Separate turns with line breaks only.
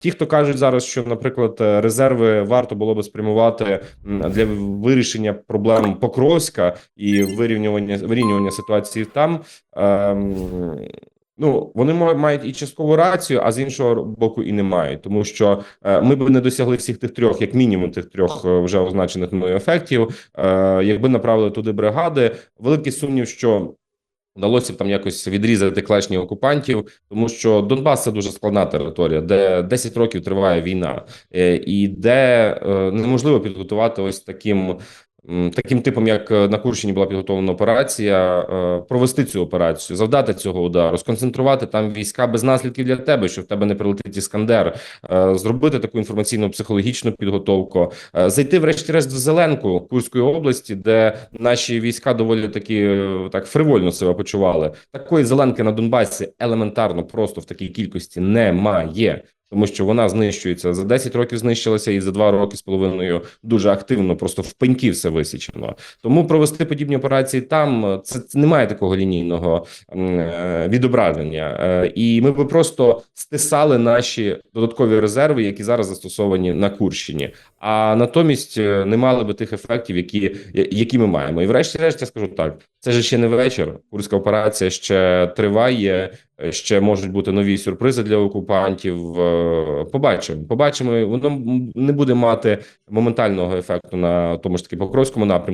Ті, хто кажуть зараз, що, наприклад, е, резерви варто було би спрямувати для вирішення проблем Покровська і вирівнювання вирівнювання ситуації там. Ем, Ну, вони ма- мають і часткову рацію, а з іншого боку, і не мають, тому що е, ми б не досягли всіх тих трьох, як мінімум, тих трьох е, вже означених мною ефектів. Якби направили туди бригади, великий сумнів, що вдалося б там якось відрізати клешні окупантів, тому що Донбас це дуже складна територія, де 10 років триває війна, е, і де е, неможливо підготувати ось таким. Таким типом, як е, на Курщині була підготовлена операція, е, провести цю операцію, завдати цього удару, сконцентрувати там війська без наслідків для тебе, що в тебе не прилетить іскандер, е, зробити таку інформаційну психологічну підготовку, зайти, врешті-решт, в Зеленку Курської області, де наші війська доволі таки е, так фривольно себе почували. Такої зеленки на Донбасі елементарно просто в такій кількості немає. Тому що вона знищується за 10 років знищилася, і за 2 роки з половиною дуже активно, просто в пеньки все висічено. Тому провести подібні операції там е, це, це немає такого лінійного е, відображення, Е, і ми би просто стисали наші додаткові резерви, які зараз застосовані на Курщині. А натомість е, не мали би тих ефектів, які, які ми маємо. І врешті-решт я скажу так: це ж ще не вечір. Курська операція ще триває. Ще можуть бути нові сюрпризи для окупантів. Е, Побачимо, побачимо. Воно не буде мати моментального ефекту на тому ж таки Покровському напрямку.